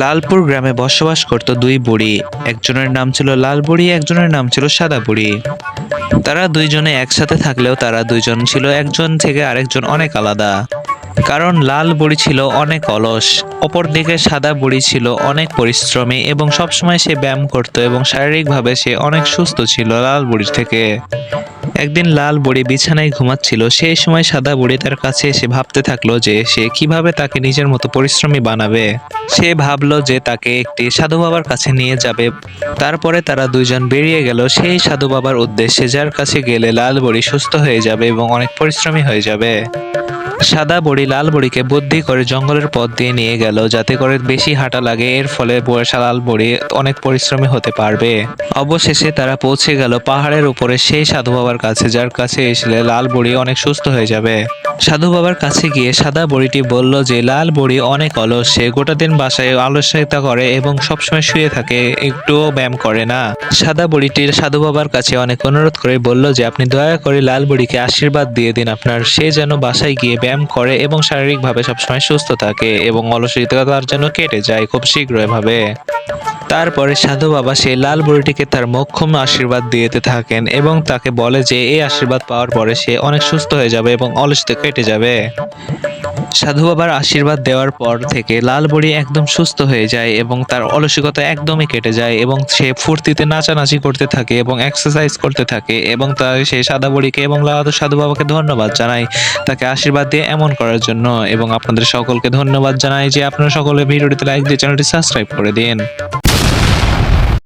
লালপুর গ্রামে বসবাস করত দুই বুড়ি। একজনের নাম ছিল লাল বুড়ি, একজনের নাম ছিল সাদা বুড়ি। তারা দুইজনে একসাথে থাকলেও তারা দুইজন ছিল একজন থেকে আরেকজন অনেক আলাদা। কারণ লাল বুড়ি ছিল অনেক অলস, অপরদিকে সাদা বুড়ি ছিল অনেক পরিশ্রমী এবং সবসময় সে ব্যায়াম করত এবং শারীরিকভাবে সে অনেক সুস্থ ছিল লাল বুড়ির থেকে। একদিন লাল বুড়ি বিছানায় ঘুমাচ্ছিল সেই সময় সাদা বুড়ি তার কাছে এসে ভাবতে থাকল যে সে কীভাবে তাকে নিজের মতো পরিশ্রমী বানাবে। সে ভাবলো যে তাকে একটি সাধু বাবার কাছে নিয়ে যাবে। তারপরে তারা দুইজন বেরিয়ে গেল। সেই সাধু বাবার উদ্দেশ্যে যার কাছে গেলে লাল বুড়ি সুস্থ হয়ে যাবে এবং অনেক পরিশ্রমী হয়ে যাবে। সাদা বড়ি, লাল বড়িকে বুদ্ধি করে জঙ্গলের পথ দিয়ে নিয়ে গেল, যাতে করে বেশি হাঁটা লাগে। এর ফলে বয়সা লাল বড়ি অনেক পরিশ্রমী হতে পারবে। অবশেষে তারা পৌঁছে গেল পাহাড়ের উপরে সেই সাধু বাবার কাছে, যার কাছে এসলে লাল বড়ি অনেক সুস্থ হয়ে যাবে। সাধু বাবার কাছে গিয়ে সাদা বড়িটি বলল যে, লাল বড়ি অনেক অলস, সে গোটা দিন বাসায় আলস্যতা করে এবং সবসময় শুয়ে থাকে, একটুও ব্যায়াম করে না। সাদা বড়িটির সাধু বাবার কাছে অনেক অনুরোধ করে বলল যে, আপনি দয়া করে লাল বড়িকে আশীর্বাদ দিয়ে দিন আপনার, সে যেন বাসায় গিয়ে ব্যায়াম করে এবং শারীরিকভাবে সবসময় সুস্থ থাকে এবং অলসতা তার জন্য কেটে যায় খুব শীঘ্রই ভাবে। তারপরে সাধু বাবা সেই লাল বুড়িটিকে তার মোক্ষম আশীর্বাদ দিতে থাকেন এবং তাকে বলে যে, এই আশীর্বাদ পাওয়ার পরে সে অনেক সুস্থ হয়ে যাবে এবং অলসিত কেটে যাবে। সাধু বাবার আশীর্বাদ দেওয়ার পর থেকে লাল বড়ি একদম সুস্থ হয়ে যায় এবং তার অলসিকতা একদমই কেটে যায় এবং সে ফুর্তিতে নাচানাচি করতে থাকে এবং এক্সারসাইজ করতে থাকে এবং তার সেই সাদা বড়িকে এবং লাল সাধু বাবাকে ধন্যবাদ জানাই তাকে আশীর্বাদ দিয়ে এমন করার জন্য এবং আপনাদের সকলকে ধন্যবাদ জানাই যে আপনারা সকলে ভিডিওটিতে লাইক দিয়ে চ্যানেলটি সাবস্ক্রাইব করে দিন।